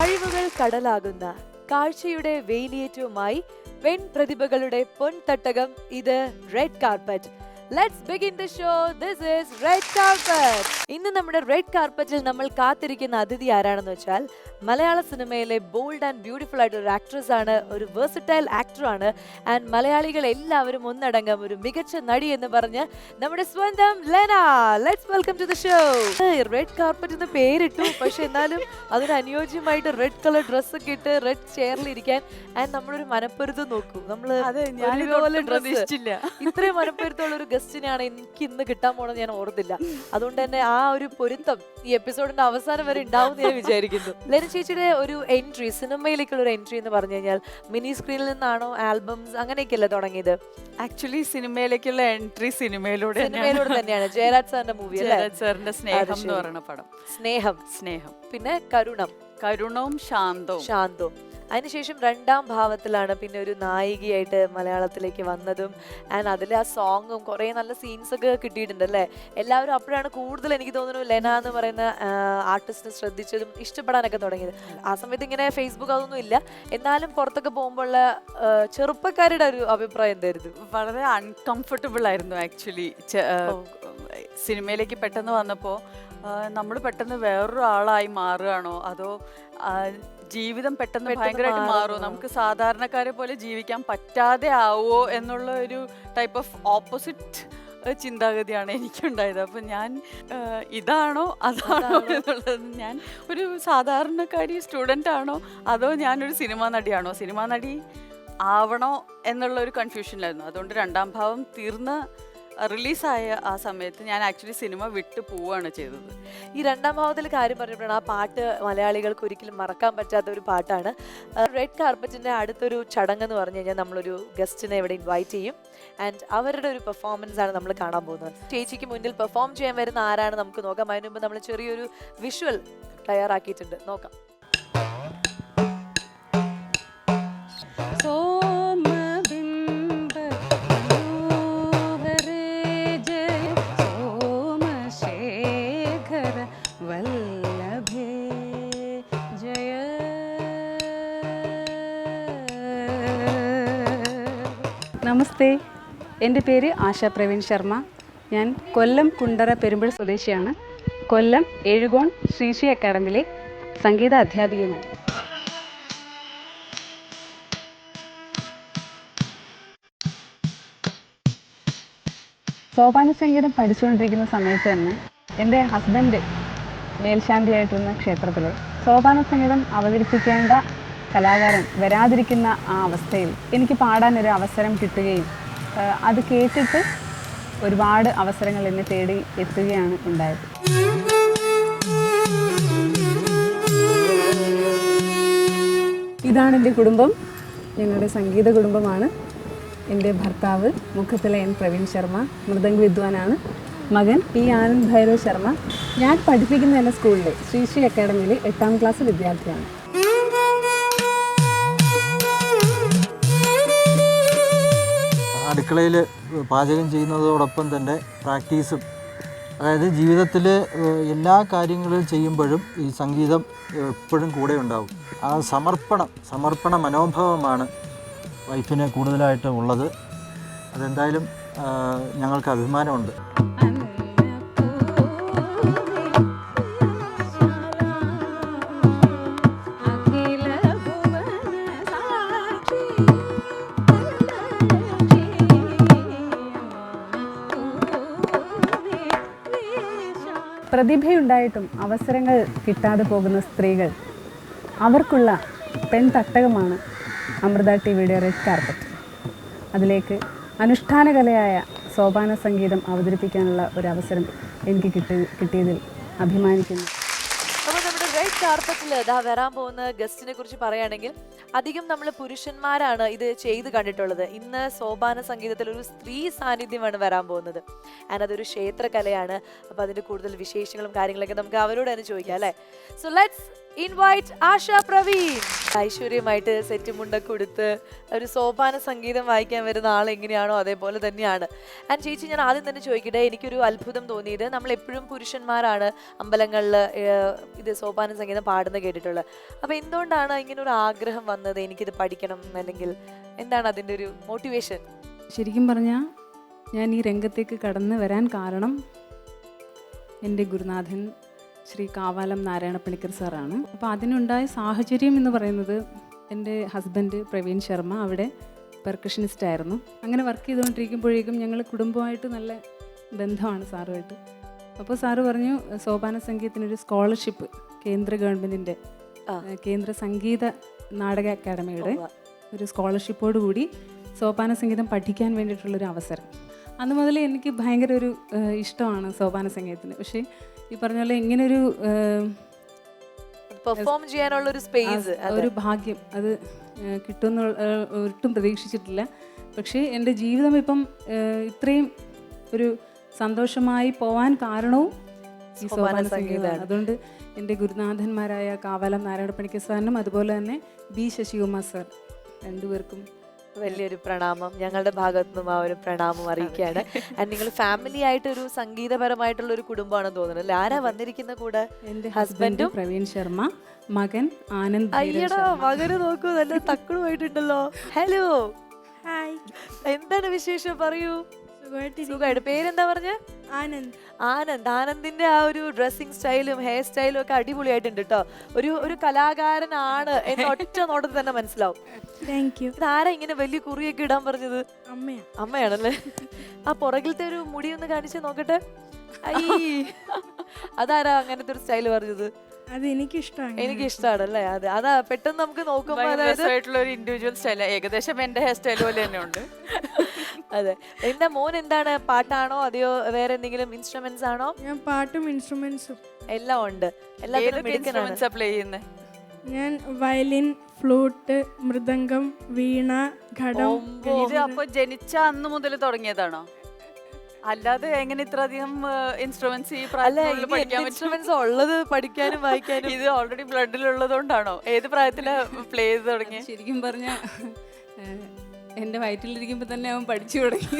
കഴിവുകൾ കടലാകുന്ന കാഴ്ചയുടെ വേലിയേറ്റവുമായി പെൺ പ്രതിഭകളുടെ പൊൻതട്ടകം ഇത് red carpet let's begin the show this is red carpet ഇന്ന് നമ്മുടെ റെഡ് കാർപ്പറ്റിൽ നമ്മൾ കാത്തിരിക്കുന്ന അതിഥി ആരാണെന്ന് വെച്ചാൽ മലയാള സിനിമയിലെ ബോൾഡ് ആൻഡ് ബ്യൂട്ടിഫുൾ ആയിട്ടുള്ള ഒരു ആക്ട്രസ് ആണ് ഒരു വേഴ്സറ്റൈൽ ആക്ടറാണ് ആൻഡ് മലയാളികൾ എല്ലാവരും ഒന്നടങ്കം ഒരു മികച്ച നടി എന്ന് പറഞ്ഞ് നമ്മുടെ സ്വന്തം Lena let's welcome to the show red carpet എന്ന് പേരിട്ടു. പക്ഷെ എന്നാലും അതിന് അനുയോജ്യമായിട്ട് റെഡ് കളർ ഡ്രസ്സ് ഒക്കെ ഇട്ട് റെഡ് ചെയറിൽ ഇരിക്കാൻ ആൻഡ് നമ്മളൊരു മനപ്പൊരുത്തം നോക്കൂ. പ്രതീക്ഷിച്ചില്ല. ഇത്രയും മനപ്പൊരുത്തമുള്ള ഒരു ഗസ്റ്റിനെയാണ് എനിക്ക് ഇന്ന് കിട്ടാൻ പോണെന്ന് ഞാൻ ഓർത്തില്ല. അതുകൊണ്ട് തന്നെ ആ ഒരു പൊരുത്തം ഈ എപ്പിസോഡിന്റെ അവസാനം വരെ ഉണ്ടാവും എന്ന് ഞാൻ വിചാരിക്കുന്നു. ചേച്ചിയുടെ ഒരു എൻട്രി സിനിമയിലേക്കുള്ള ഒരു എൻട്രി എന്ന് പറഞ്ഞു കഴിഞ്ഞാൽ മിനി സ്ക്രീനിൽ നിന്നാണോ ആൽബംസ് അങ്ങനെയൊക്കെയല്ലേ തുടങ്ങിയത്? ആക്ച്വലി സിനിമയിലേക്കുള്ള എൻട്രി സിനിമയിലൂടെ സിനിമയിലൂടെ തന്നെയാണ്. ജയരാജ് സാറിന്റെ മൂവി ജയരാജ് സാറിന്റെ സ്നേഹം എന്ന് പറയുന്ന പടം. സ്നേഹം. സ്നേഹം. പിന്നെ കരുണം. കരുണവും ശാന്തവും. ശാന്തവും. അതിനുശേഷം രണ്ടാം ഭാവത്തിലാണ് പിന്നെ ഒരു നായികയായിട്ട് മലയാളത്തിലേക്ക് വന്നതും ആൻഡ് അതിൽ ആ സോങ്ങും കുറേ നല്ല സീൻസ് ഒക്കെ കിട്ടിയിട്ടുണ്ട് അല്ലേ? എല്ലാവരും അപ്പോഴാണ് കൂടുതൽ എനിക്ക് തോന്നുന്നു ലെന എന്ന് പറയുന്ന ആർട്ടിസ്റ്റിനെ ശ്രദ്ധിച്ചതും ഇഷ്ടപ്പെടാനൊക്കെ തുടങ്ങിയത്. ആ സമയത്ത് ഇങ്ങനെ ഫേസ്ബുക്ക് അതൊന്നും ഇല്ല. എന്നാലും പുറത്തൊക്കെ പോകുമ്പോഴുള്ള ചെറുപ്പക്കാരുടെ ഒരു അഭിപ്രായം എന്തായിരുന്നു? വളരെ അൺകംഫർട്ടബിൾ ആയിരുന്നു ആക്ച്വലി സിനിമയിലേക്ക് പെട്ടെന്ന് വന്നപ്പോൾ നമ്മൾ പെട്ടെന്ന് വേറൊരാളായി മാറുകയാണോ? അതോ ജീവിതം പെട്ടെന്ന് ഭയങ്കരമായിട്ട് മാറുമോ മാറുമോ? നമുക്ക് സാധാരണക്കാരെ പോലെ ജീവിക്കാൻ പറ്റാതെ ആവോ എന്നുള്ള ഒരു ടൈപ്പ് ഓഫ് ഓപ്പോസിറ്റ് ചിന്താഗതിയാണ് എനിക്കുണ്ടായത് അപ്പം ഞാൻ ഇതാണോ അതാണോ? എന്നുള്ളത് ഞാൻ ഒരു സാധാരണക്കാരി സ്റ്റുഡന്റ് ആണോ അതോ ഞാനൊരു സിനിമാ നടിയാണോ സിനിമാ നടി ആവണോ എന്നുള്ള ഒരു കൺഫ്യൂഷനിലായിരുന്നു അതുകൊണ്ട് രണ്ടാം ഭാവം തീർന്ന് റിലീസായ ആ സമയത്ത് ഞാൻ ആക്ച്വലി സിനിമ വിട്ടു പോവുകയാണ് ചെയ്തത്. ഈ രണ്ടാം ഭാവത്തിൽ കാര്യം പറഞ്ഞപ്പോഴാണ് ആ പാട്ട് മലയാളികൾക്ക് ഒരിക്കലും മറക്കാൻ പറ്റാത്ത ഒരു പാട്ടാണ്. റെഡ് കാർപ്പറ്റിന്റെ അടുത്തൊരു ചടങ്ങ് എന്ന് പറഞ്ഞു കഴിഞ്ഞാൽ നമ്മളൊരു ഗസ്റ്റിനെ ഇവിടെ ഇൻവൈറ്റ് ചെയ്യും. ആൻഡ് അവരുടെ ഒരു പെർഫോമൻസ് ആണ് നമ്മൾ കാണാൻ പോകുന്നത്. ചേച്ചിക്ക് മുന്നിൽ പെർഫോം ചെയ്യാൻ വരുന്ന ആരാണ് നമുക്ക് നോക്കാം. അതിനുമുമ്പ് നമ്മൾ ചെറിയൊരു വിഷ്വൽ തയ്യാറാക്കിയിട്ടുണ്ട്. നോക്കാം. എന്റെ പേര് ആശ പ്രവീൺ ശർമ്മ. ഞാൻ കൊല്ലം കുണ്ടറ പെരുമ്പഴ സ്വദേശിയാണ്. കൊല്ലം എഴുകോൺ ശ്രീശ്രീ അക്കാഡമിയിലെ സംഗീത അധ്യാപികയാണ്. സോപാന സംഗീതം പഠിച്ചുകൊണ്ടിരിക്കുന്ന സമയത്ത് തന്നെ എന്റെ ഹസ്ബൻഡ് മേൽശാന്തിയായിട്ടിരുന്ന ക്ഷേത്രത്തിൽ സോപാന സംഗീതം അവതരിപ്പിക്കേണ്ട കലാകാരൻ വരാതിരിക്കുന്ന ആ അവസ്ഥയിൽ എനിക്ക് പാടാനൊരു അവസരം കിട്ടുകയും അത് കേട്ടിട്ട് ഒരുപാട് അവസരങ്ങൾ എന്നെ തേടി എത്തുകയാണ് ഉണ്ടായത്. ഇതാണ് എന്റെ കുടുംബം. ഞങ്ങളുടെ സംഗീത കുടുംബമാണ്. എന്റെ ഭർത്താവ് മുഖത്തിലെ എൻ പ്രവീൺ ശർമ്മ മൃദംഗ് വിദ്വാനാണ്. മകൻ പി ആനന്ദ് ഭൈരവ് ശർമ്മ. ഞാൻ പഠിപ്പിക്കുന്ന എന്റെ സ്കൂളിൽ ശ്രീ ശ്രീ അക്കാഡമിയിലെ എട്ടാം ക്ലാസ് വിദ്യാർത്ഥിയാണ്. അടുക്കളയിൽ പാചകം ചെയ്യുന്നതോടൊപ്പം തന്നെ പ്രാക്ടീസും അതായത് ജീവിതത്തിൽ എല്ലാ കാര്യങ്ങളും ചെയ്യുമ്പോഴും ഈ സംഗീതം എപ്പോഴും കൂടെ ഉണ്ടാവും. ആ സമർപ്പണം സമർപ്പണ മനോഭാവമാണ് വൈഫിന് കൂടുതലായിട്ട് ഉള്ളത്. അതെന്തായാലും ഞങ്ങൾക്ക് അഭിമാനമുണ്ട്. പ്രതിഭയുണ്ടായിട്ടും അവസരങ്ങൾ കിട്ടാതെ പോകുന്ന സ്ത്രീകൾ അവർക്കുള്ള പെൺതട്ടകമാണ് അമൃത ടി വിയുടെ റെഡ് കാർപ്പറ്റ്. അതിലേക്ക് അനുഷ്ഠാന കലയായ സോപാന സംഗീതം അവതരിപ്പിക്കാനുള്ള ഒരു അവസരം എനിക്ക് കിട്ടി കിട്ടിയതിൽ അഭിമാനിക്കുന്നു. കാർപ്പറ്റിൽ ഇതാ വരാൻ പോകുന്ന ഗസ്റ്റിനെ കുറിച്ച് പറയുകയാണെങ്കിൽ അധികം നമ്മൾ പുരുഷന്മാരാണ് ഇത് ചെയ്ത് കണ്ടിട്ടുള്ളത്. ഇന്ന് സോപാന സംഗീതത്തിൽ ഒരു സ്ത്രീ സാന്നിധ്യമാണ് വരാൻ പോകുന്നത്. ആൻഡ് അതൊരു ക്ഷേത്രകലയാണ്. അപ്പോൾ അതിന്റെ കൂടുതൽ വിശേഷങ്ങളും കാര്യങ്ങളൊക്കെ നമുക്ക് അവരോട് തന്നെ ചോദിക്കാം അല്ലേ? So let's invite Asha Praveen. ഐശ്വര്യമായിട്ട് സെറ്റ് മുണ്ടൊക്കെ കൊടുത്ത് ഒരു സോപാന സംഗീതം വായിക്കാൻ വരുന്ന ആൾ എങ്ങനെയാണോ അതേപോലെ തന്നെയാണ്. ആൻഡ് ചേച്ചി ഞാൻ ആദ്യം തന്നെ ചോദിക്കട്ടെ എനിക്കൊരു അത്ഭുതം തോന്നിയത് നമ്മൾ എപ്പോഴും പുരുഷന്മാരാണ് അമ്പലങ്ങളിൽ ഇത് സോപാന സംഗീതം പാടുന്നത് കേട്ടിട്ടുള്ളത്. അപ്പോൾ എന്തുകൊണ്ടാണ് ഇങ്ങനെ ഒരു ആഗ്രഹം വന്നത്? എനിക്കിത് പഠിക്കണം അല്ലെങ്കിൽ എന്താണ് അതിന്റെ ഒരു മോട്ടിവേഷൻ ശരിക്കും പറഞ്ഞാൽ ഞാൻ ഈ രംഗത്തേക്ക് കടന്നു വരാൻ കാരണം എന്റെ ഗുരുനാഥൻ ശ്രീ കാവാലം നാരായണ പണിക്കർ സാറാണ്. അപ്പോൾ അതിനുണ്ടായ സാഹചര്യം എന്ന് പറയുന്നത് എന്റെ ഹസ്ബൻഡ് പ്രവീൺ ശർമ്മ അവിടെ പെർക്കഷനിസ്റ്റ് ആയിരുന്നു. അങ്ങനെ വർക്ക് ചെയ്തുകൊണ്ടിരിക്കുമ്പോഴേക്കും ഞങ്ങൾ കുടുംബമായിട്ട് നല്ല ബന്ധമാണ് സാറുമായിട്ട്. അപ്പോൾ സാറ് പറഞ്ഞു സോപാന സംഗീതത്തിനൊരു സ്കോളർഷിപ്പ് കേന്ദ്ര ഗവൺമെന്റിന്റെ കേന്ദ്ര സംഗീത നാടക അക്കാദമിയുടെ ഒരു സ്കോളർഷിപ്പോട് കൂടി സോപാന സംഗീതം പഠിക്കാൻ വേണ്ടിയിട്ടുള്ളൊരു അവസരം. അന്ന് മുതൽ എനിക്ക് ഭയങ്കര ഒരു ഇഷ്ടമാണ് സോപാന സംഗീതത്തിന്. പക്ഷേ ഈ പറഞ്ഞ പോലെ ഇങ്ങനൊരു പെർഫോം ചെയ്യാനുള്ള ഒരു സ്പേസ് ഒരു ഭാഗ്യം. അത് കിട്ടുമെന്ന് ഒട്ടും പ്രതീക്ഷിച്ചിട്ടില്ല. പക്ഷേ എന്റെ ജീവിതം ഇപ്പം ഇത്രയും ഒരു സന്തോഷമായി പോവാൻ കാരണവും ഈ സോപാന സംഗീതമാണ്. അതുകൊണ്ട് എന്റെ ഗുരുനാഥന്മാരായ കാവാലം നാരായണപ്പണിക്കർ സാറിനും അതുപോലെ തന്നെ ബി ശശികുമാർ സാർ രണ്ടുപേർക്കും വലിയൊരു പ്രണാമം. ഞങ്ങളുടെ ഭാഗത്തു നിന്നും ആ ഒരു പ്രണാമം അറിയിക്കുകയാണ്. ആൻഡ് നിങ്ങൾ ഫാമിലി ആയിട്ട് ഒരു സംഗീതപരമായിട്ടുള്ള ഒരു കുടുംബമാണെന്ന് തോന്നുന്നു അല്ലെ? ആരാ വന്നിരിക്കുന്ന കൂടെ? എന്റെ ഹസ്ബൻഡും പ്രവീൺ ശർമ്മ മകൻ ആനന്ദ് അയ്യടോ. മകന് നോക്കൂ നല്ല തക്കുടുമായിട്ടുണ്ടല്ലോ ഹലോ ഹായ് എന്താണ് വിശേഷം? പറയൂ. സുഖമായിട്ട് പേരെന്താ പറഞ്ഞ? ആനന്ദ്. ആനന്ദ്. ആനന്ദിന്റെ ആ ഒരു ഡ്രസ്സിംഗ് സ്റ്റൈലും ഹെയർ സ്റ്റൈലും ഒക്കെ അടിപൊളിയായിട്ടുണ്ട് കേട്ടോ ഒരു ഒരു കലാകാരനാണ് എന്ന് ഒറ്റ നോട്ടത്തിൽ തന്നെ മനസ്സിലാവും. താങ്ക് യു ഇതാരാ ഇങ്ങനെ വലിയ കുറിയൊക്കെ ഇടാൻ പറഞ്ഞത്? അമ്മയാ. അമ്മയാണല്ലേ? ആ പുറകിലത്തെ ഒരു മുടി ഒന്ന് കാണിച്ച് നോക്കട്ടെ? അതാരാ അങ്ങനത്തെ ഒരു സ്റ്റൈൽ പറഞ്ഞത്? അത് എനിക്കിഷ്ടമാണ് എനിക്ക് ഇഷ്ടമാണല്ലേ അതെ അതാ പെട്ടെന്ന് നമുക്ക് നോക്കുമ്പോൾ അതായത് ഇൻഡിവിജ്വൽ സ്റ്റൈൽ ഏകദേശം എന്റെ ഹെയർ സ്റ്റൈൽ പോലെ തന്നെ ഉണ്ട്. അതെ. എന്താ മോൻ എന്താണ്? പാട്ടാണോ? അതെയോ? വേറെ എന്തെങ്കിലും ഇൻസ്ട്രുമെന്റ്സ് ആണോ? ഞാൻ പാട്ടും ഇൻസ്ട്രുമെന്റ്സും എല്ലാം ഉണ്ട്. എല്ലാത്തിനും ഏതൊക്കെ മിടുക്കനാണ് ഇൻസ്ട്രുമെന്റ്സ് പ്ലേ ചെയ്യുന്നത് ഞാൻ വയലിൻ ഫ്ലൂട്ട് മൃദംഗം വീണ ഘടം. ഇത് അപ്പൊ ജനിച്ച അന്ന് മുതൽ തുടങ്ങിയതാണോ? അല്ലാതെ എങ്ങനെ ഇത്ര അധികം ഇൻസ്ട്രുമെന്റ്സ് ഈ ഇൻസ്ട്രുമെന്റ്സ് ഉള്ളത് പഠിക്കാനും വായിക്കാനും? ഇത് ഓൾറെഡി ബ്ലഡിലുള്ളതുകൊണ്ടാണോ ഏത് പ്രായത്തിലാ പ്ലേ ചെയ്ത് തുടങ്ങി ശരിക്കും പറഞ്ഞ എന്റെ വയറ്റിലിരിക്കുമ്പോൾ തന്നെ അവൻ പഠിച്ചു തുടങ്ങി.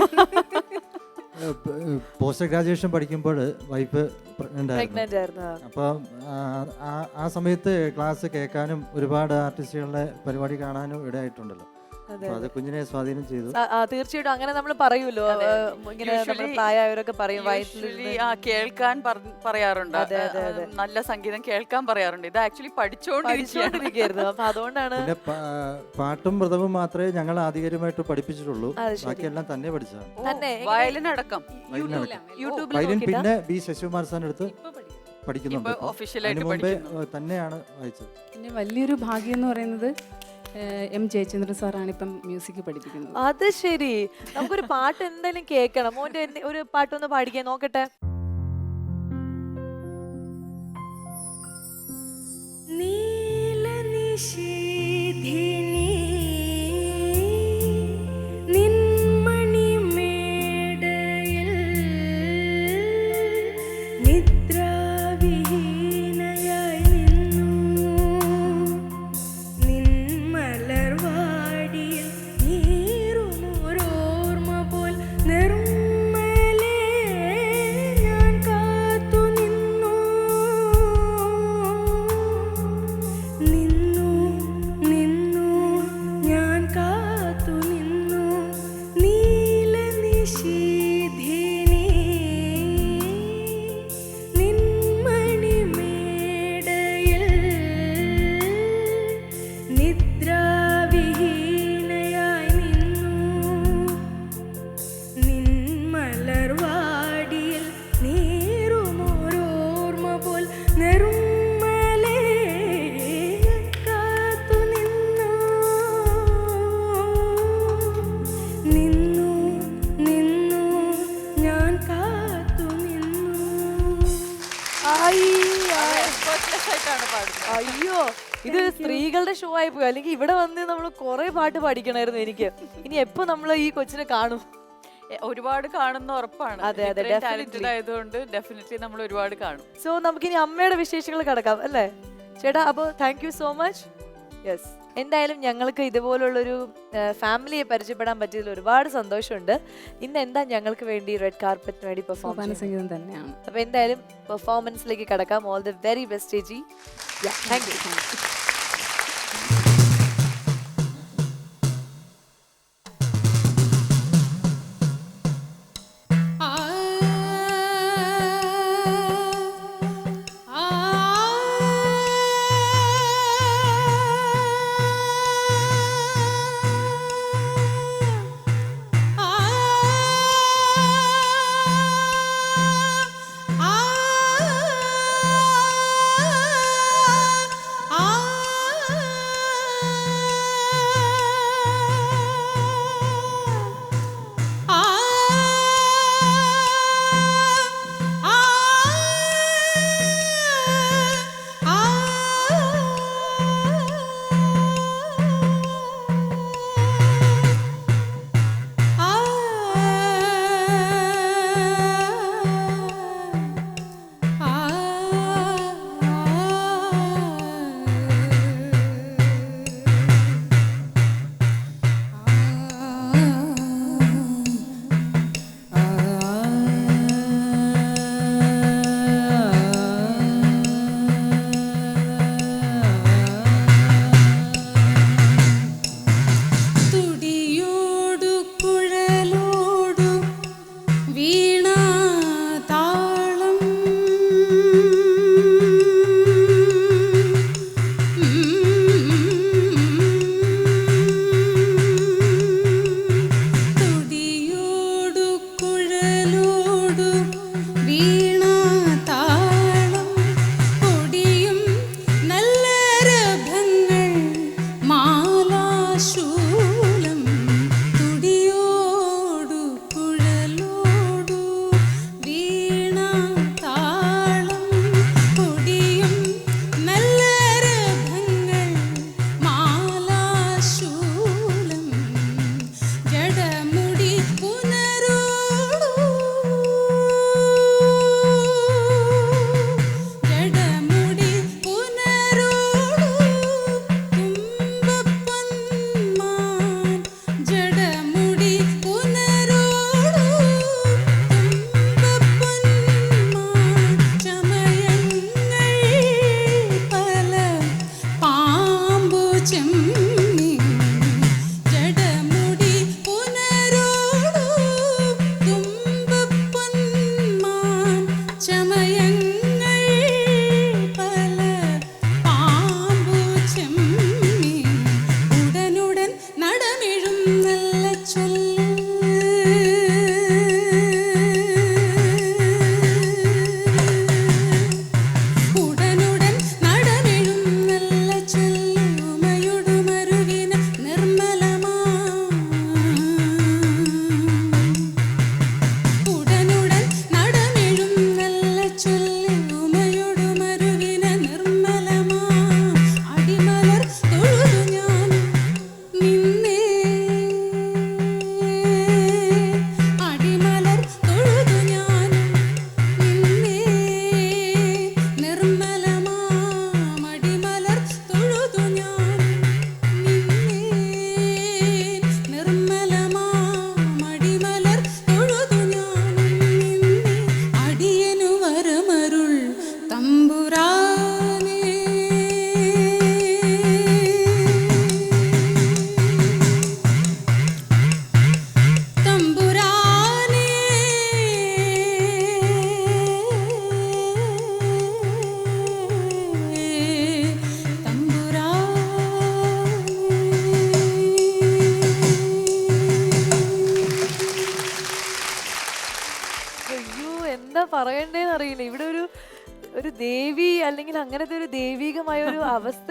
പോസ്റ്റ് ഗ്രാജുവേഷൻ പഠിക്കുമ്പോൾ വൈഫ് പ്രഗ്നന്റ് ആയിരുന്നു. അപ്പോൾ ആ സമയത്ത് ക്ലാസ് കേൾക്കാനും ഒരുപാട് ആർട്ടിസ്റ്റുകളുടെ പരിപാടി കാണാനും ഇടയായിട്ടുണ്ടല്ലോ. അതെ കുഞ്ഞിനെ സ്വാധീനം ചെയ്തു. തീർച്ചയായിട്ടും അങ്ങനെ നമ്മൾ പറയുമല്ലോ ഇങ്ങനെ പ്രായമായവരൊക്കെ പറയും വയറ്റിലി ആ കേൾക്കാൻ പറ- പറയാറുണ്ട്. നല്ല സംഗീതം കേൾക്കാൻ പറയാറുണ്ട്. ഇത് ആക്ച്വലി പഠിച്ചുകൊണ്ടിരിക്കുകയായിരുന്നു അപ്പൊ അതുകൊണ്ടാണ് പാട്ടും വ്രതവും മാത്രമേ ഞങ്ങൾ ആധികാരികമായിട്ട് പഠിപ്പിച്ചിട്ടുള്ളൂ. ബാക്കിയെല്ലാം തന്നെ പഠിച്ചതാണ്. വയലിൻ അടക്കം യൂട്യൂബിൽ വയലിൻ പിന്നെ ബി ശശികുമാർ സാൻ അടുത്ത് പഠിക്കുന്നുണ്ട്. ഇപ്പൊ ഒഫീഷ്യലായിട്ട് പഠിക്കുന്നു. തന്നെയാണ് വായിച്ചത്. പിന്നെ വലിയൊരു ഭാഗ്യം എന്ന് പറയുന്നത് എം ജയചന്ദ്രൻ സാറാണ് ഇപ്പം മ്യൂസിക് പഠിപ്പിക്കുന്നത്. അത് ശരി. നമുക്കൊരു പാട്ട് എന്തായാലും കേൾക്കണം. മോന്റെ ഒരു പാട്ടൊന്ന് പാടിക്കാൻ നോക്കട്ടെ. നീലനിശീധിനി നിന്മണി ആയി പോയി. അല്ലെങ്കിൽ ഇവിടെ വന്ന് നമ്മൾ കുറെ പാട്ട് പഠിക്കണമായിരുന്നു എനിക്ക്. ഇനി എപ്പോ നമ്മൾ ഈ കൊച്ചിനെ കാണും? ഒരുപാട് കാണുന്ന ഉറപ്പാണ്. അതെ, അതെ, ടാലന്റഡ്. ആയതുകൊണ്ട് ഡെഫിനറ്റ്ലി നമ്മൾ ഒരുപാട് കാണും. സോ നമുക്കിനി അമ്മയുടെ വിശേഷങ്ങൾ കിടക്കാം അല്ലേ? ചേട്ടാ അപ്പോൾ thank you so much yes എന്തായാലും ഞങ്ങൾക്ക് ഇതുപോലുള്ളൊരു ഫാമിലിയെ പരിചയപ്പെടാൻ പറ്റിയതിൽ ഒരുപാട് സന്തോഷമുണ്ട്. ഇന്ന് എന്താ ഞങ്ങൾക്ക് വേണ്ടി റെഡ് കാർപ്പറ്റിന് വേണ്ടി പെർഫോമൻസ് സംഗീതം തന്നെയാണ്. അപ്പോൾ എന്തായാലും പെർഫോമൻസിലേക്ക് കടക്കാം. ഓൾ ദി വെരി ബെസ്റ്റ് ചേച്ചി. താങ്ക് യു 树。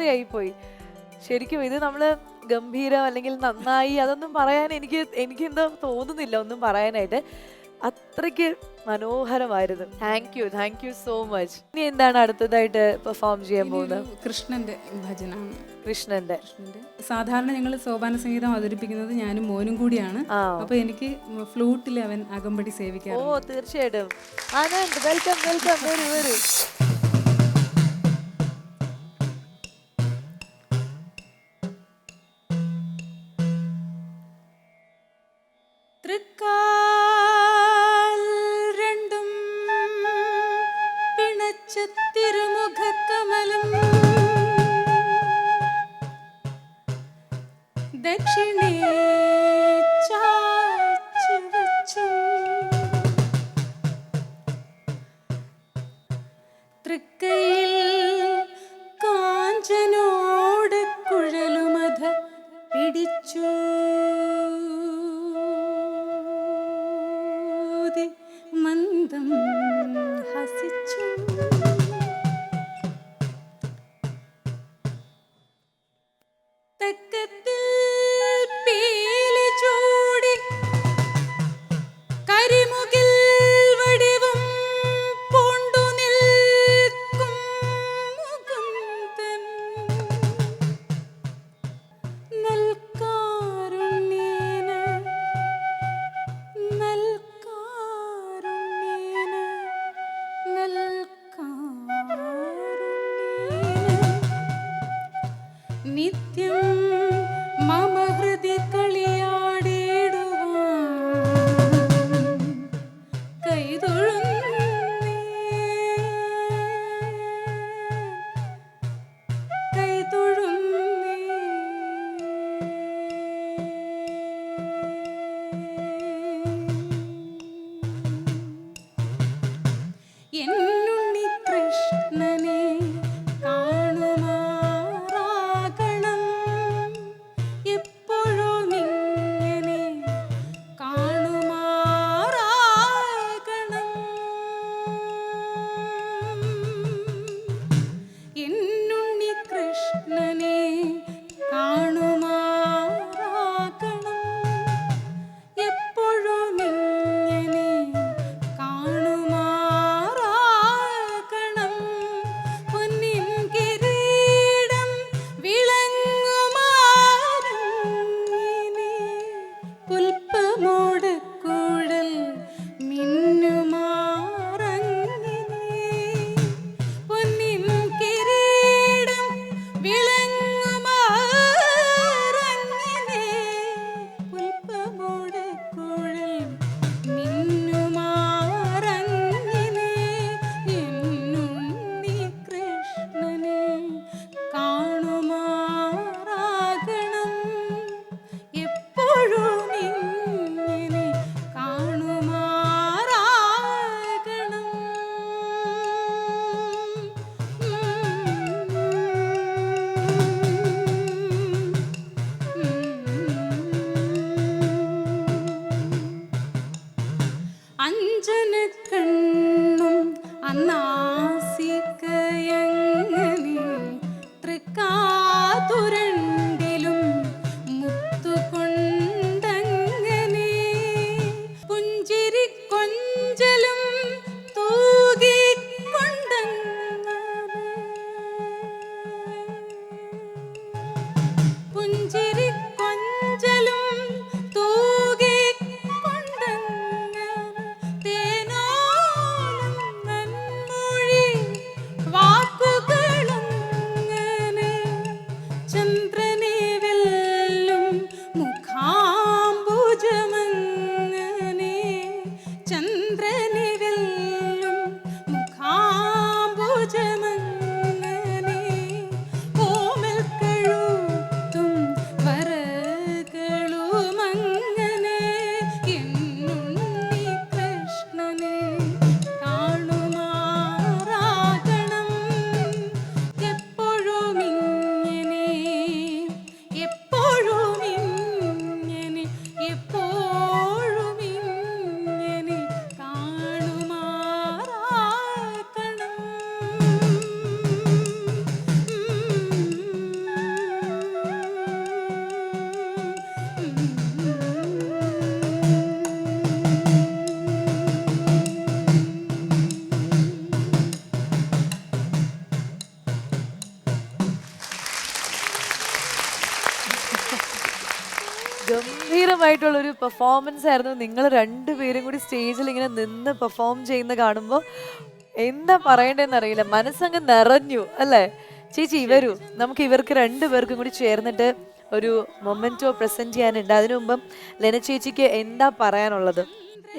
അവസ്ഥയായി പോയി ശരിക്കും ഇത് നമ്മൾ ഗംഭീരം അല്ലെങ്കിൽ നന്നായി അതൊന്നും പറയാൻ എനിക്ക് എനിക്ക് എന്താ തോന്നുന്നില്ല ഒന്നും പറയാനായിട്ട്. അത്രയ്ക്ക് മനോഹരമായിരുന്നു. Thank you thank you so much ഇനി എന്താണ് അടുത്തതായിട്ട് പെർഫോം ചെയ്യാൻ പോകുന്നത്? കൃഷ്ണന്റെ ഭജന കൃഷ്ണന്റെ. സാധാരണ ഞങ്ങൾ സോപാന സംഗീതം അവതരിപ്പിക്കുന്നത് ഞാനും മോനും കൂടിയാണ്. അപ്പൊ എനിക്ക് ഫ്ലൂട്ടിൽ അവൻ അകമ്പടി സേവിക്കാം ഓ തീർച്ചയായിട്ടും. ആനന്ദ് വെൽക്കം വെൽക്കം വരൂ വരൂ. নিচা പെർഫോമൻസ് ആയിരുന്നു. നിങ്ങൾ രണ്ടുപേരും കൂടി സ്റ്റേജിൽ ഇങ്ങനെ നിന്ന് പെർഫോം ചെയ്യുന്ന കാണുമ്പോൾ എന്താ പറയണ്ടേന്ന് അറിയില്ല. മനസ്സങ്ങ് നിറഞ്ഞു അല്ലേ? ചേച്ചി വരൂ. നമുക്ക് ഇവർക്ക് രണ്ടുപേർക്കും കൂടി ചേർന്നിട്ട് ഒരു മൊമെന്റോ പ്രസന്റ് ചെയ്യാനുണ്ട്. അതിനു മുമ്പ് ലെന ചേച്ചിക്ക് എന്താ പറയാനുള്ളത്?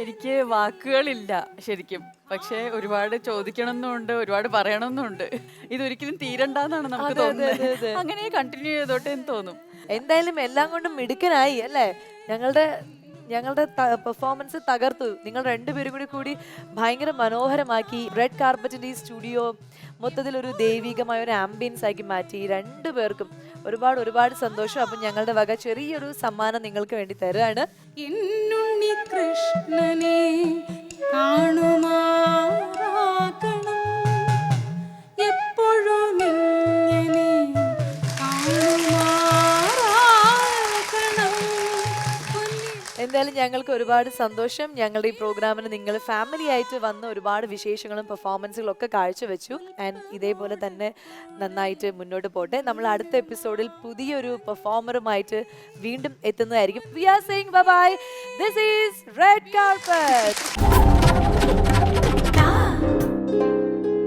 എനിക്ക് വാക്കുകളില്ല ശരിക്കും. പക്ഷേ ഒരുപാട് ചോദിക്കണമെന്നുണ്ട് ഒരുപാട് പറയണമെന്നുണ്ട്. ഇതൊരിക്കലും തീരണ്ടെന്നാണ് നമുക്ക്. തോന്നുന്നത്. അങ്ങനെ കണ്ടിന്യൂ ചെയ്തോട്ടെ എന്ന് തോന്നും. എന്തായാലും എല്ലാം കൊണ്ടും മിടുക്കനായി അല്ലേ? ഞങ്ങളുടെ ഞങ്ങളുടെ പെർഫോമൻസ് തകർത്തു. നിങ്ങൾ രണ്ടുപേരും കൂടി കൂടി ഭയങ്കര മനോഹരമാക്കി. റെഡ് കാർപ്പറ്റിന്റെ ഈ സ്റ്റുഡിയോ മൊത്തത്തിൽ ഒരു ദൈവികമായ ഒരു ആംബിയൻസ് ആക്കി മാറ്റി. രണ്ടുപേർക്കും ഒരുപാട് ഒരുപാട് സന്തോഷം. അപ്പം ഞങ്ങളുടെ വക ചെറിയൊരു സമ്മാനം നിങ്ങൾക്ക് വേണ്ടി എന്നുണ്ണി കൃഷ്ണനെ കാണുമാറാകണം എന്തായാലും ഞങ്ങൾക്ക് ഒരുപാട് സന്തോഷം. ഞങ്ങളുടെ ഈ പ്രോഗ്രാമിന് നിങ്ങൾ ഫാമിലി ആയിട്ട് വന്ന് ഒരുപാട് വിശേഷങ്ങളും പെർഫോമൻസുകളും ഒക്കെ കാഴ്ചവെച്ചു. ആൻഡ് ഇതേപോലെ തന്നെ നന്നായിട്ട് മുന്നോട്ട് പോട്ടെ. നമ്മൾ അടുത്ത എപ്പിസോഡിൽ പുതിയൊരു പെർഫോമറുമായിട്ട് വീണ്ടും എത്തുന്നതായിരിക്കും. We are saying bye this is red carpet